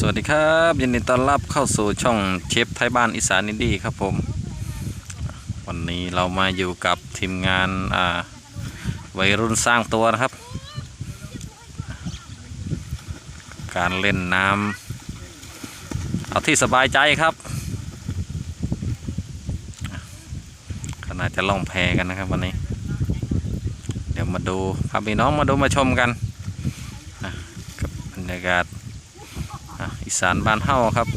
สวัสดีครับยินดีต้อนรับเข้าสู่ช่องเชฟไทยบ้านอีสานอินดี้ครับผม วันนี้เรามาอยู่กับทีมงานอ่าวัยรุ่นสร้างตัวนะครับ การเล่นน้ำเอาที่สบายใจครับก็น่าจะล่องแพกันนะครับวันนี้ เดี๋ยวมาดูพาพี่น้องมาดูมาชมกันบรรยากาศ อีสานบ้านเฮาครับ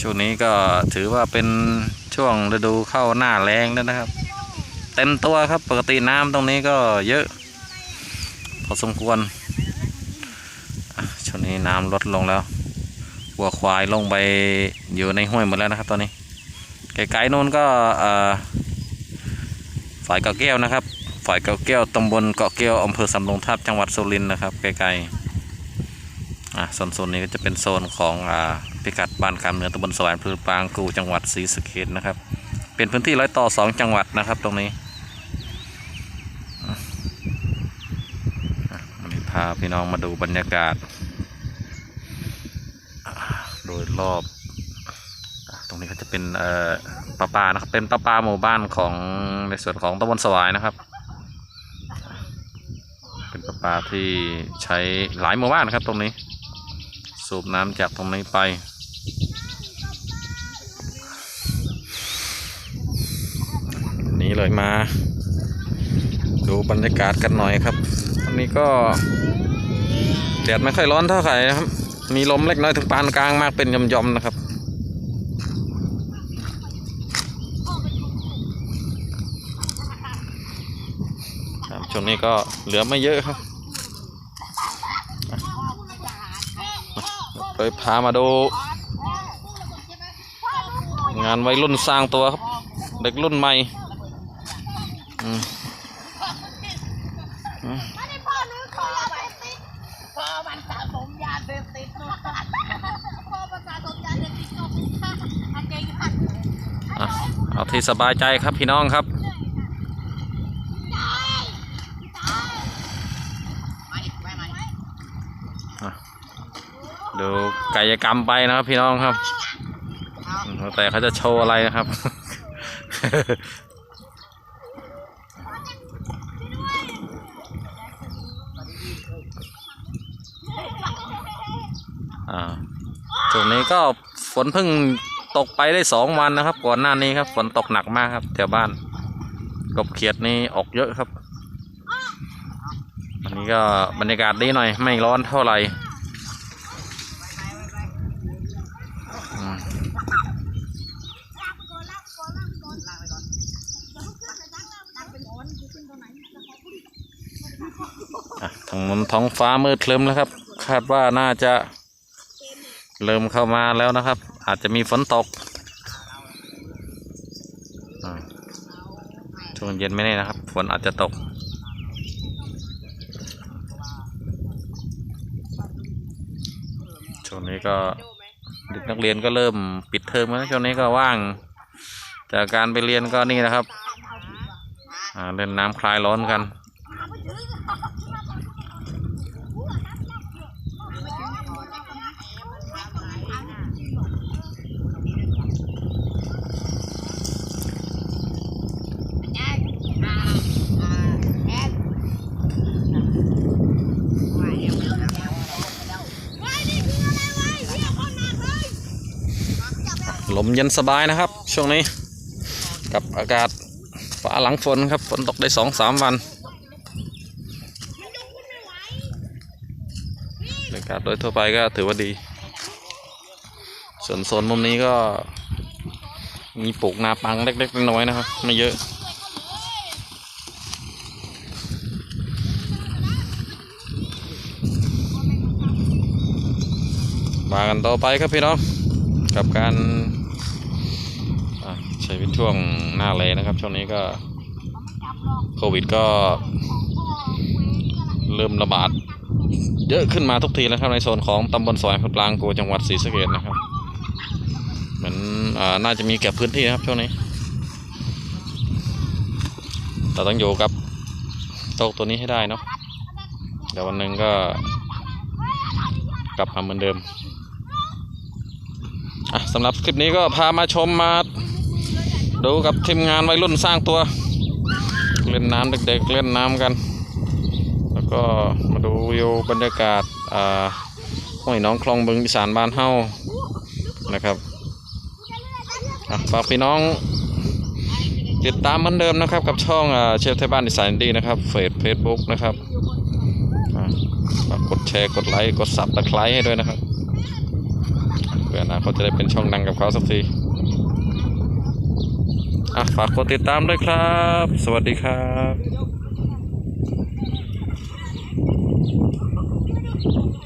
ช่วงนี้ก็ถือว่าเป็นช่วงฤดูเข้าหน้าแรงแล้วนะครับ เต็มตัวครับปกติน้ำตรงนี้ก็เยอะ พอสมควรช่วงนี้น้ำลดลงแล้ววัวควายลงไปอยู่ในห้วยหมดแล้วนะครับ ตอนนี้ไกลๆนู้นก็ฝ่ายเกาะแก้วนะครับ ฝ่ายเกาะแก้วตำบลเกาะแก้วอำเภอสำโรงทับจังหวัดสุรินทร์นะครับไกลๆ อะโซนโซนนี้ก็จะเป็นโซนของอ่าพิกัดบ้านคำเหนือตำบลสวรรค์อำเภอปางกูจังหวัดศรีสะเกษนะครับ เป็นพื้นที่ร้อยต่อสองจังหวัดนะครับตรงนี้วันนี้พาพี่น้องมาดูบรรยากาศ โดยรอบ ตรงนี้ก็จะเป็นเอ่อประปานะครับ เป็นประปาหมู่บ้านของในส่วนของตำบลสวายนะครับเป็นประปาที่ใช้หลายหมู่บ้านนะครับตรงนี้ สูบน้ำจากตรงนี้ไป นี่เลยมา ดูบรรยากาศกันหน่อยครับวันนี้ก็แดดไม่ค่อยร้อนเท่าไหร่นะครับ มีลมเล็กน้อยถึงปานกลางมากเป็นย่อมๆนะครับช่วงนี้ก็เหลือไม่เยอะครับ เคยพามาดูงานวัยรุ่นสร้างตัวครับ เด็กรุ่นใหม่เอาที่สบายใจครับพี่น้องครับ ไม่ไม่ไม่ ดูกายกรรมไปนะครับพี่น้องครับแต่เขาจะโชว์อะไรนะครับอ่าช่วงนี้ก็ฝนเพิ่งตกไปได้สองวันนะครับ ก่อนหน้านี้ครับ ฝนตกหนักมากครับแถวบ้าน กบเขียดนี่ออกเยอะครับ อันนี้ก็บรรยากาศดีหน่อย ไม่ร้อนเท่าไหร่ อะทางนู้นท้องฟ้ามืดครึ้มแล้วครับ คาดว่าน่าจะเริ่มเข้ามาแล้วนะครับ อาจจะมีฝนตกช่วงเย็นไม่แน่นะครับ ฝนอาจจะตก ช่วงนี้ก็เด็กนักเรียนก็เริ่มปิดเทอมแล้วช่วงนี้ก็ว่าง จากการไปเรียนก็นี่นะครับเล่นน้ำคลายร้อนกัน ลมเย็นสบายนะครับ ช่วงนี้ กับอากาศฟ้าหลังฝนครับ ฝนตกได้สองสามวันอากาศโดยทั่วไปก็ถือว่าดี ส่วนโซนมุมนี้ก็ มีปลูกนาปังเล็กๆน้อยๆนะครับ ไม่เยอะมากันต่อไปครับพี่น้องกับการ ใช้วิตช่วงหน้าแล้งนะครับ ช่วงนี้ก็โควิดก็เริ่มระบาด เยอะขึ้นมาทุกทีแล้วครับในโซนของตำบลสอยอำเภอปรางกูจังหวัดศรีสะเกษนะครับเหมือนอน่าจะมีแก่พื้นที่นะครับช่วงนี้เราต้องอยู่กับโต๊ะตัวนี้ให้ได้เนาะเดี๋ยววันหนึ่งก็กลับมาเหมือนเดิมอะสำหรับคลิปนี้ก็พามาชมมา ดูกับทีมงานวัยรุ่นสร้างตัว เล่นน้ำเด็กๆเล่นน้ำกัน แล้วก็มาดูวิวบรรยากาศอ่าห้วยน้องคลองบึงอีสานบ้านเฮานะครับฝากพี่น้องติดตามเหมือนเดิมนะครับ กับช่องเชฟไทยบ้านอีสานดีนะครับเฟซเฟซบุ๊กนะครับฝากกดแชร์กดไลค์กดซับตะไคร้ให้ด้วยนะครับเพื่อนะเขาจะได้เป็นช่องดังกับเขาสักที อะฝากกดติดตามด้วยครับ สวัสดีครับ